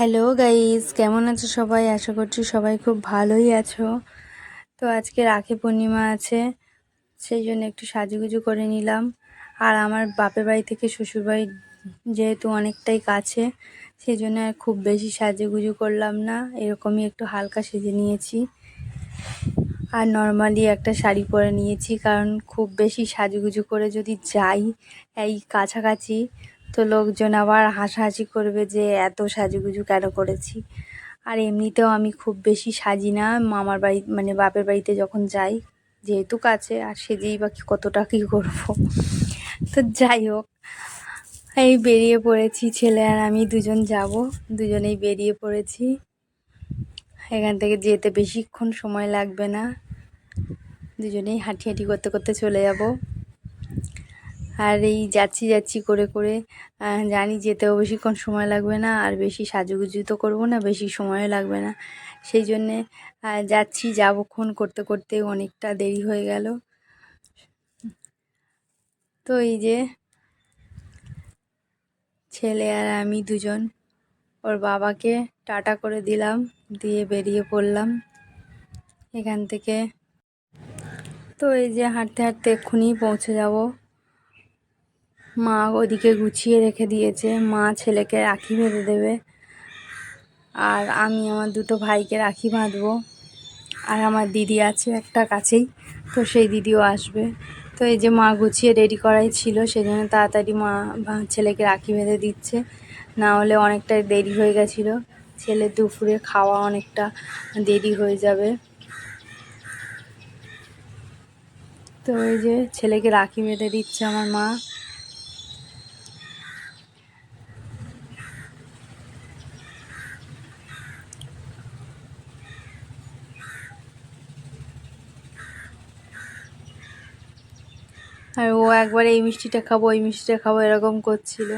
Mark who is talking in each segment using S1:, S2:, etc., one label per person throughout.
S1: Hello guys কেমন আছো সবাই? আশা করছি সবাই খুব ভালোই আছো। তো আজকে রাখি পূর্ণিমা আছে, সেই জন্য একটু সাজুগুজু করে নিলাম। আর আমার বাপের বাড়ি থেকে শ্বশুর বাড়ি যেহেতু অনেকটাই কাছে, সেই জন্য আর খুব বেশি সাজুগুজু করলাম না। এরকমই একটু হালকা সেজে নিয়েছি। আর নর্মালি একটা শাড়ি পরে নিয়েছি, কারণ খুব বেশি সাজুগুজু করে যদি যাই এই কাছাকাছি তো লোকজন আবার হাসাহাসি করবে যে, এত সাজুগুজু কেন করেছি? আর এমনিতেও আমি খুব বেশি সাজি না। মামার বাড়ি মানে বাপের বাড়িতে যখন যাই, যেহেতু কাছে, আর সেজেই বা কি কতটা কী করব। তো যাই হোক, এই বেরিয়ে পড়েছি ছেলে আর আমি দুজন যাব। দুজনেই বেরিয়ে পড়েছি। এখান থেকে যেতে বেশিক্ষণ সময় লাগবে না। দুজনেই হাঁটি হাঁটি করতে করতে চলে যাব। আর এই যাচ্ছি যাচ্ছি করে করে জানি যেতেও বেশিক্ষণ সময় লাগবে না, আর বেশি সাজুগুজু তো করব না, বেশি সময়ও লাগবে না। সেই জন্যে যাচ্ছি, যাবক্ষণ করতে করতে অনেকটা দেরি হয়ে গেল। তো এই যে, ছেলে আর আমি দুজন, ওর বাবাকে টাটা করে দিলাম, দিয়ে বেরিয়ে পড়লাম এখান থেকে। তো এই যে হাঁটতে হাঁটতে এক্ষুনি পৌঁছে যাব। মা ওদিকে গুছিয়ে রেখে দিয়েছে। মা ছেলেকে রাখি বেঁধে দেবে। আর আমি আমার দুটো ভাইকে রাখি বাঁধবো। আর আমার দিদি আছে একটা কাছেই, তো সেই দিদিও আসবে। তো এই যে মা গুছিয়ে রেডি করাই ছিল, সেজন্য তাড়াতাড়ি মা ছেলেকে রাখি বেঁধে দিচ্ছে। না হলে অনেকটা দেরি হয়ে গেছিল। ছেলে দুপুরে খাওয়া অনেকটা দেরি হয়ে যাবে। তো এই যে ছেলেকে রাখি বেঁধে দিচ্ছে আমার মা। আর ও একবার এই মিষ্টিটা খাব, ওই মিষ্টিটা খাব, এরকম করছিল।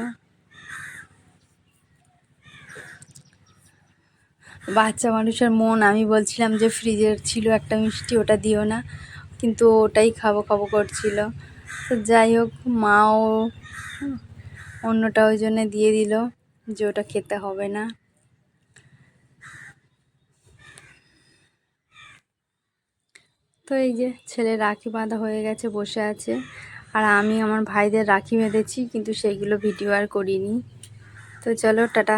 S1: বাচ্চা মানুষের মন, আমি বলছিলাম যে ফ্রিজের ছিল একটা মিষ্টি, ওটা দিও না। কিন্তু ওটাই খাব খাব করছিল। তো যাই হোক, মাও অন্যটা ওই জন্য দিয়ে দিল যে ওটা খেতে হবে না। তো এই যে ছেলে রাখি বাঁধা হয়ে গেছে, বসে আছে। আর আমি আমার ভাইদের রাখি বেঁধেছি, কিন্তু সেইগুলো ভিডিও আর করিনি। তো চলো, টাটা।